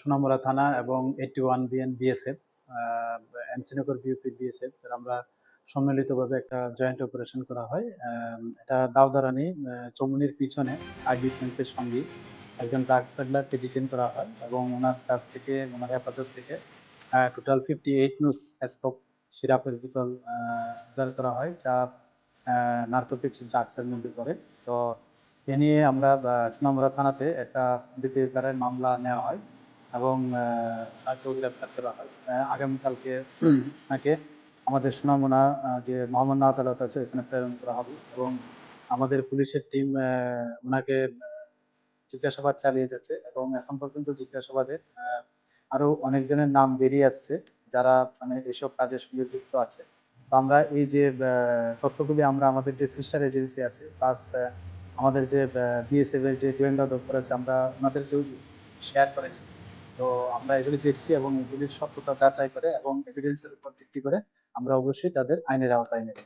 সোনামুড়া থানা এবং eighty one BN BSF NC Nagar BUP BSF আমরা সম্মিলিতভাবে একটা জয়েন্ট অপারেশন করা হয়। এটা দাউদারানি চৌমুনির পিছনে আইবি ফেন্সের সঙ্গে। একজন ড্রাগ পেডলারকে ডিটেন করা হয় এবং ওনার কাছ থেকে, ওনার হেফাজত থেকে টোটাল ফিফটি এইট নুস স্কোপ সিরাপের বোতল উদ্ধার করা হয়, যা নার্কোটিক্স ড্রাগসের মধ্যে পড়ে। তো এ নিয়ে আমরা সোনামুড়া থানাতে একটা দ্বিতীয়কারের মামলা নেওয়া হয়। এবং তাকেও গ্রেপ্তার করা হয় আগামীকালকে তাকে আমাদের সুনামুনা যে মহামান্য আদালত আছে এখানে প্রেরণ করা হবে এবং আমাদের পুলিশের টিম ওনাকে জিজ্ঞাসাবাদ চালিয়ে যাচ্ছে এবং এখন পর্যন্ত জিজ্ঞাসাবাদে আরও অনেকজনের নাম বেরিয়ে আসছে যারা মানে এসব কাজের সঙ্গে যুক্ত আছে। তো আমরা এই যে তথ্যগুলি আমরা আমাদের যে সিস্টার এজেন্সি আছে প্লাস আমাদের যে বিএসএফ এর যে গোয়েন্দা দপ্তর আছে আমরা ওনাদেরকেও শেয়ার করেছি। তো আমরা এগুলি দেখছি এবং এগুলির সত্যতা যাচাই করে এবং এভিডেন্সের উপর ভিত্তি করে আমরা অবশ্যই তাদের আইনের আওতায় নেব।